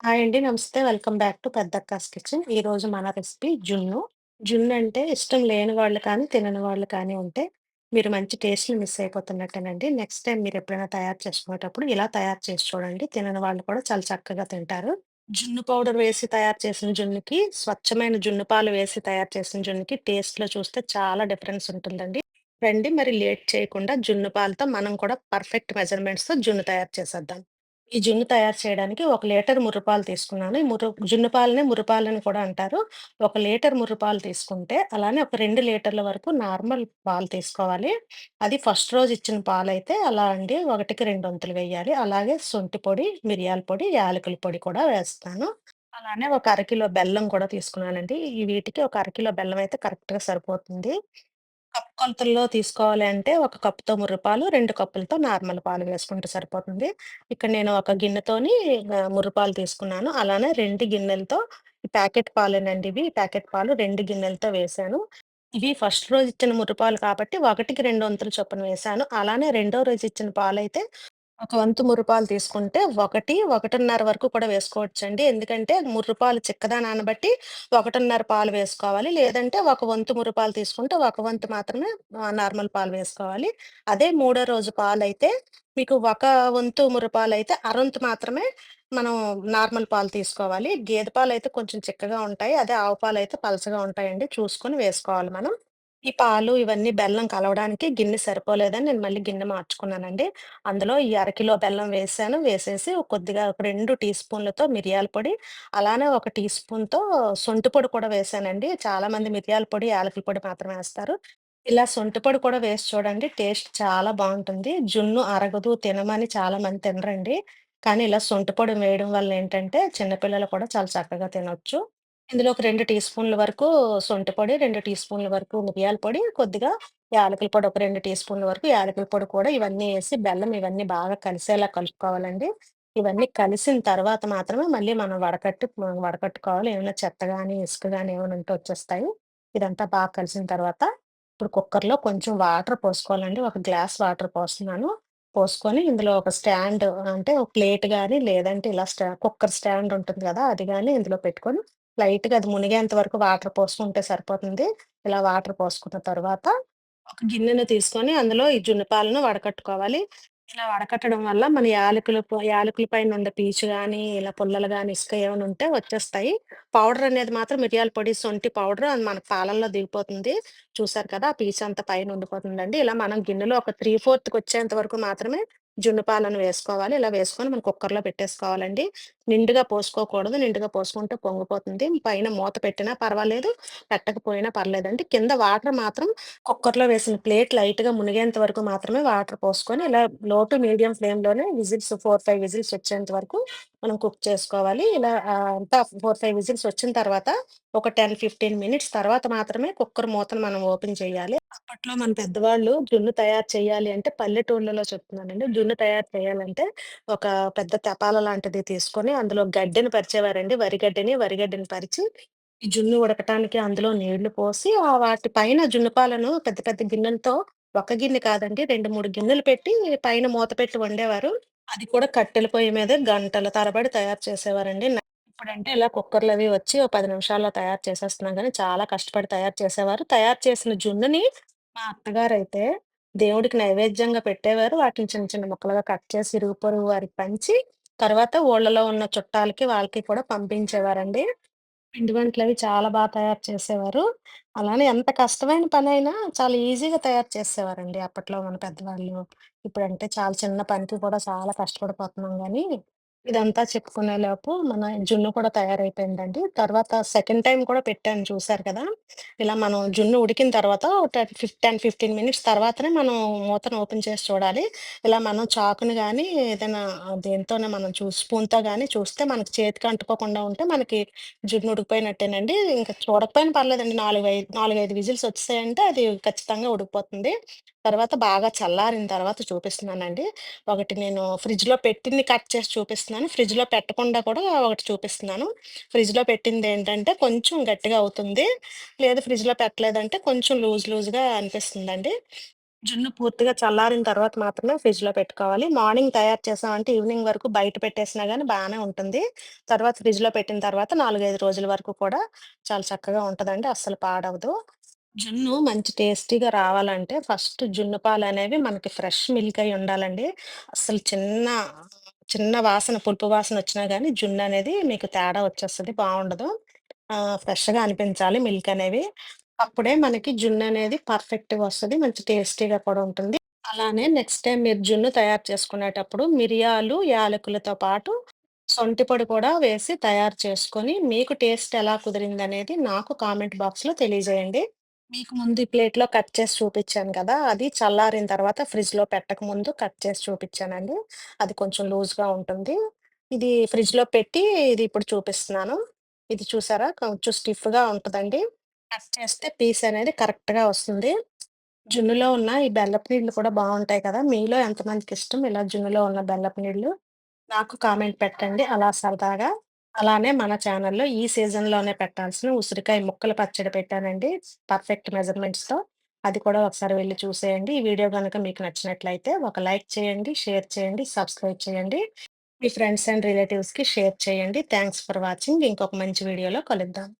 Hi అండి. నమస్తే. Welcome back to Peddakka's kitchen. ఈరోజు మన రెసిపీ జున్ను. జున్ను అంటే ఇష్టం లేని వాళ్ళు కానీ, తినని వాళ్ళు కానీ ఉంటే మీరు మంచి టేస్ట్‌ని మిస్ అయిపోతున్నట్టేనండి. నెక్స్ట్ టైమ్ మీరెప్పుడైనా తయారు చేసుకునేటప్పుడు ఇలా తయారు చేసి చూడండి. తినని వాళ్ళు కూడా చాలా చక్కగా తింటారు. జున్ను పౌడర్ వేసి తయారు చేసిన జున్నుకి, స్వచ్ఛమైన జున్ను పాలు వేసి తయారు చేసిన జున్నుకి టేస్ట్‌లో చూస్తే చాలా డిఫరెన్స్ ఉంటుందండి. రండి మరి లేట్ చేయకుండా జున్ను పాలతో మనం కూడా పర్ఫెక్ట్ మెజర్‌మెంట్స్‌తో జున్ను తయారు చేసేద్దాం. ఈ జున్ను తయారు చేయడానికి 1 లీటర్ ముర్రుపాలు తీసుకున్నాను. ఈ ముర్రు జున్ను పాలనే ముర్రుపాలని కూడా అంటారు. 1 లీటర్ ముర్రుపాలు తీసుకుంటే, అలానే ఒక 2 లీటర్ల వరకు నార్మల్ పాలు తీసుకోవాలి. అది ఫస్ట్ రోజు ఇచ్చిన పాలైతే అలా అండి 1కి 2 వంతులు వేయాలి. అలాగే శొంఠి పొడి, మిరియాల పొడి, యాలకుల పొడి కూడా వేస్తాను. అలానే ఒక అరకిలో బెల్లం కూడా తీసుకున్నానండి. ఈ వీటికి ఒక అరకిలో బెల్లం అయితే కరెక్ట్‌గా సరిపోతుంది. కప్పు కొలతల్లో తీసుకోవాలి అంటే, ఒక కప్పుతో ముర్రుపాలు, 2 కప్పులతో నార్మల్ పాలు వేసుకుంటే సరిపోతుంది. ఇక్కడ నేను ఒక గిన్నెతోని ఆహ్, తీసుకున్నాను. అలానే రెండు గిన్నెలతో ఈ ప్యాకెట్ పాలేనండి ఇవి. ఈ ప్యాకెట్ పాలు రెండు గిన్నెలతో వేశాను. ఇవి ఫస్ట్ రోజు ఇచ్చిన ముర్రుపాలు కాబట్టి 1కి 2 వంతుల చొప్పున వేశాను. అలానే రెండో రోజు ఇచ్చిన పాలైతే ఒక వంతు ముర్రుపాలు తీసుకుంటే 1, 1:30 వరకు కూడా వేసుకోవచ్చండి. ఎందుకంటే ముర్రుపాలు చిక్కదనాన్ని బట్టి 1:30 పాలు వేసుకోవాలి. లేదంటే ఒక వంతు ముర్రుపాలు తీసుకుంటే ఒక వంతు మాత్రమే ఆహ్, నార్మల్ పాలు వేసుకోవాలి. అదే మూడో రోజు పాలైతే మీకు ఒక వంతు ముర్రుపాలైతే అరొంతు మాత్రమే మనం నార్మల్ పాలు తీసుకోవాలి. గేదె పాలైతే కొంచెం చిక్కగా ఉంటాయి. అదే ఆవు పాలైతే పలచగా ఉంటాయండి. చూసుకొని వేసుకోవాలి మనం. ఈ పాలు ఇవన్నీ బెల్లం కలవడానికి గిన్నె సరిపోలేదని నేను మళ్ళీ గిన్నె మార్చుకున్నానండి. అందులో ఈ అరకిలో బెల్లం వేసాను వేసేసి కొద్దిగా ఒక 2 టీ స్పూన్లతో మిరియాల పొడి, అలానే ఒక టీ స్పూన్‌తో సొంటి పొడి కూడా వేసానండి. చాలామంది మిరియాల పొడి, యాలకుల పొడి మాత్రమే ఏస్తారు. ఇలా సొంటి పొడి కూడా వేసి చూడండి. టేస్ట్ చాలా బావుంటుంది. జున్ను అరగదు, తినమని చాలామంది తినరండి. కానీ ఇలా సొంటి పొడి వేయడం వల్ల ఏంటంటే, చిన్న పిల్లలు కూడా చాలా చక్కగా తినొచ్చు. ఇందులో ఒక 2 టీ స్పూన్ల వరకు సొంటి పొడి, 2 టీ స్పూన్ల వరకు మిరియాల పొడి, కొద్దిగా యాలకుల పొడి ఒక 2 టీ స్పూన్ల వరకు యాలకుల పొడి కూడా ఇవన్నీ ఏసి బెల్లం ఇవన్నీ బాగా కలిసేలా కలుపుకోవాలండి. ఇవన్నీ కలిసిన తర్వాత మాత్రమే మళ్ళీ మనం వడకట్టి మనం వడకట్టుకోవాలి. ఏమైనా చెత్త గాని, ఇసుక గాని ఏమైనా ఉంటే వచ్చేస్తాయి. ఇదంతా బాగా కలిసిన తర్వాత ఇప్పుడు కుక్కర్‌లో కొంచెం వాటర్ పోసుకోవాలండి. ఒక గ్లాస్ వాటర్ పోస్తున్నాను. పోసుకొని ఇందులో ఒక స్టాండ్ అంటే ఒక ప్లేట్ గాని, లేదంటే ఇలా స్టా కుక్కర్ స్టాండ్ ఉంటుంది గదా! అది గాని ఇందులో పెట్టుకొని లైట్‌గా అది మునిగేంత వరకు వాటర్ పోసుకుంటే సరిపోతుంది. ఇలా వాటర్ పోసుకున్న తర్వాత ఒక గిన్నెను తీసుకొని అందులో ఈ జున్ను పాలను వడకట్టుకోవాలి. ఇలా వడకట్టడం వల్ల మన యాలకులు యాలకుల పైన ఉండే పీచు కానీ ఇలా పుల్లలు కానీ ఇసుక ఏమైనా ఉంటే వచ్చేస్తాయి. పౌడర్ అనేది మాత్రం మిరియాల పొడి, సొంటి పౌడర్ అది మన పాలల్లో దిగిపోతుంది. చూసారు కదా! ఆ పీచంతా పైన ఉండిపోతుందండి. ఇలా మనం గిన్నెలో ఒక 3/4 వచ్చేంత వరకు మాత్రమే జున్ను పాలను వేసుకోవాలి. ఇలా వేసుకొని మనం కుక్కర్‌లో పెట్టేసుకోవాలండి. నిండుగా పోసుకోకూడదు. నిండుగా పోసుకుంటే పొంగిపోతుంది. పైన మూత పెట్టినా పర్వాలేదు, పెట్టకపోయినా పర్లేదండి. కింద వాటర్ మాత్రం కుక్కర్‌లో వేసిన ప్లేట్ లైట్‌గా మునిగేంత వరకు మాత్రమే వాటర్ పోసుకొని, ఇలా లో టు మీడియం ఫ్లేమ్‌లోనే విజిల్స్ 4, 5 విజిల్స్ వచ్చేంత వరకు మనం కుక్ చేసుకోవాలి. ఇలా అంతా 4, 5 విజిల్స్ వచ్చిన తర్వాత ఒక 10, 15 మినిట్స్ తర్వాత మాత్రమే కుక్కర్ మూతను మనం ఓపెన్ చేయాలి. అప్పట్లో మన పెద్దవాళ్ళు జున్ను తయారు చేయాలి అంటే పల్లెటూర్లలో చెప్తున్నానండి. జున్ను తయారు చేయాలంటే ఒక పెద్ద తెపాల లాంటిది తీసుకొని అందులో గడ్డిని పరిచేవారండి. వరిగడ్డిని, వరిగడ్డిని పరిచి ఈ జున్ను ఉడకటానికి అందులో నీళ్ళు పోసి ఆ వాటి పైన జున్ను పాలను పెద్ద పెద్ద గిన్నెలతో ఒక గిన్నె కాదండి 2, 3 గిన్నెలు పెట్టి పైన మూత పెట్టి వండేవారు. అది కూడా కట్టెల పొయ్యి మీద గంటల తరబడి తయారు చేసేవారండి. ఇప్పుడంటే ఇలా కుక్కర్లు అవి వచ్చి ఓ 10 నిమిషాల్లో తయారు చేసేస్తున్నాం గానీ, చాలా కష్టపడి తయారు చేసేవారు. తయారు చేసిన జున్నుని మా అత్తగారైతే దేవుడికి నైవేద్యంగా పెట్టేవారు. వాటిని చిన్న చిన్న ముక్కలుగా కట్ చేసి ఇరుగు పొరుగు వారికి పంచి, తర్వాత ఊళ్ళలో ఉన్న చుట్టాలకి, వాళ్ళకి కూడా పంపించేవారండి. పిండి వంటలవి చాలా బా తయారు చేసేవారు. అలానే ఎంత కష్టమైన పనైనా చాలా ఈజీగా తయారు చేసేవారండి అప్పట్లో మన పెద్దవాళ్ళు. ఇప్పుడంటే చాలా చిన్న పనికి కూడా చాలా కష్టపడిపోతున్నాం గానీ, ఇదంతా చెప్పుకునేలోపు మన జున్ను కూడా తయారైపోయిందండి. తర్వాత సెకండ్ టైం కూడా పెట్టాను చూసారు కదా! ఇలా మనం జున్ను ఉడికిన తర్వాత ఒక టెన్ ఫిఫ్ 10, 15 మినిట్స్ తర్వాతనే మనం మూతను ఓపెన్ చేసి చూడాలి. ఇలా మనం చాకుని కానీ ఏదైనా దేనితోనే మనం చూ స్పూన్‌తో కానీ చూస్తే మనకి చేతికి అంటుకోకుండా ఉంటే మనకి జున్ను ఉడికిపోయినట్టేనండి. ఇంకా చూడకపోయినా పర్లేదండి. 4, 5 4, 5 విజిల్స్ వచ్చాయంటే అది ఖచ్చితంగా ఉడికిపోతుంది. తర్వాత బాగా చల్లారిన తర్వాత చూపిస్తున్నానండి. ఒకటి నేను ఫ్రిడ్జ్‌లో పెట్టింది కట్ చేసి చూపిస్తున్నాను. ఫ్రిడ్జ్‌లో పెట్టకుండా కూడా ఒకటి చూపిస్తున్నాను. ఫ్రిడ్జ్‌లో పెట్టిందేంటంటే కొంచెం గట్టిగా అవుతుంది. లేదు ఫ్రిడ్జ్‌లో పెట్టలేదంటే కొంచెం లూజ్ లూజ్‌గా అనిపిస్తుందండి. జున్ను పూర్తిగా చల్లారిన తర్వాత మాత్రమే ఫ్రిడ్జ్లో పెట్టుకోవాలి. మార్నింగ్ తయారు చేసామంటే ఈవినింగ్ వరకు బయట పెట్టేసినా కానీ బాగానే ఉంటుంది. తర్వాత ఫ్రిడ్జ్‌లో పెట్టిన తర్వాత 4, 5 రోజుల వరకు కూడా చాలా చక్కగా ఉంటుందండి అస్సలు పాడవదు. జున్ను మంచి టేస్టీగా రావాలంటే ఫస్ట్ జున్ను పాలు అనేవి మనకి ఫ్రెష్ మిల్క్ అయి ఉండాలండి. అసలు చిన్న చిన్న వాసన పులుపు వాసన వచ్చినా కానీ జున్ను అనేది మీకు తేడా వచ్చేస్తది. బావుండదు. ఆహ్, ఫ్రెష్‌గా అనిపించాలి మిల్క్ అనేవి. అప్పుడే మనకి జున్ను అనేది పర్ఫెక్ట్‌గా వస్తది. మంచి టేస్టీగా కూడా ఉంటుంది. అలానే నెక్స్ట్ టైమ్ మీరు జున్ను తయారు చేసుకునేటప్పుడు మిరియాలు, యాలకులతో పాటు సొంటి పొడి కూడా వేసి తయారు చేసుకొని మీకు టేస్ట్ ఎలా కుదిరిందనేది నాకు కామెంట్ బాక్స్‌లో తెలియజేయండి. మీకు ముందు ఈ ప్లేట్‌లో కట్ చేసి చూపిచ్చాను కదా! అది చల్లారిన తర్వాత ఫ్రిడ్జ్‌లో పెట్టకముందు కట్ చేసి చూపిచ్చానండి. అది కొంచెం లూజ్‌గా ఉంటుంది. ఇది ఫ్రిడ్జ్‌లో పెట్టి ఇది ఇప్పుడు చూపిస్తున్నాను. ఇది చూసారా? కొంచెం స్టిఫ్‌గా ఉంటదండి. కట్ చేస్తే పీస్ అనేది కరెక్ట్‌గా వస్తుంది. జున్నులో ఉన్న ఈ బెల్లపు నీళ్ళు కూడా బావుంటాయి కదా! మీలో ఎంతమందికిష్టం ఇలా జున్నులో ఉన్న బెల్లపు నీళ్ళు? నాకు కామెంట్ పెట్టండి అలా సరదాగా. అలానే మన ఛానల్‌లో ఈ సీజన్‌లోనే పెట్టాల్సిన ఉసిరికాయ ముక్కల పచ్చడి పెట్టానండి. పర్ఫెక్ట్ మెజర్‌మెంట్స్‌తో. అది కూడా ఒకసారి వెళ్ళి చూసేయండి. ఈ వీడియో గనుక మీకు నచ్చినట్లయితే ఒక లైక్ చేయండి, షేర్ చేయండి, సబ్స్క్రైబ్ చేయండి. మీ ఫ్రెండ్స్ అండ్ రిలేటివ్స్‌కి షేర్ చేయండి. Thanks for watching. ఇంకొక మంచి వీడియోలో కలుద్దాం.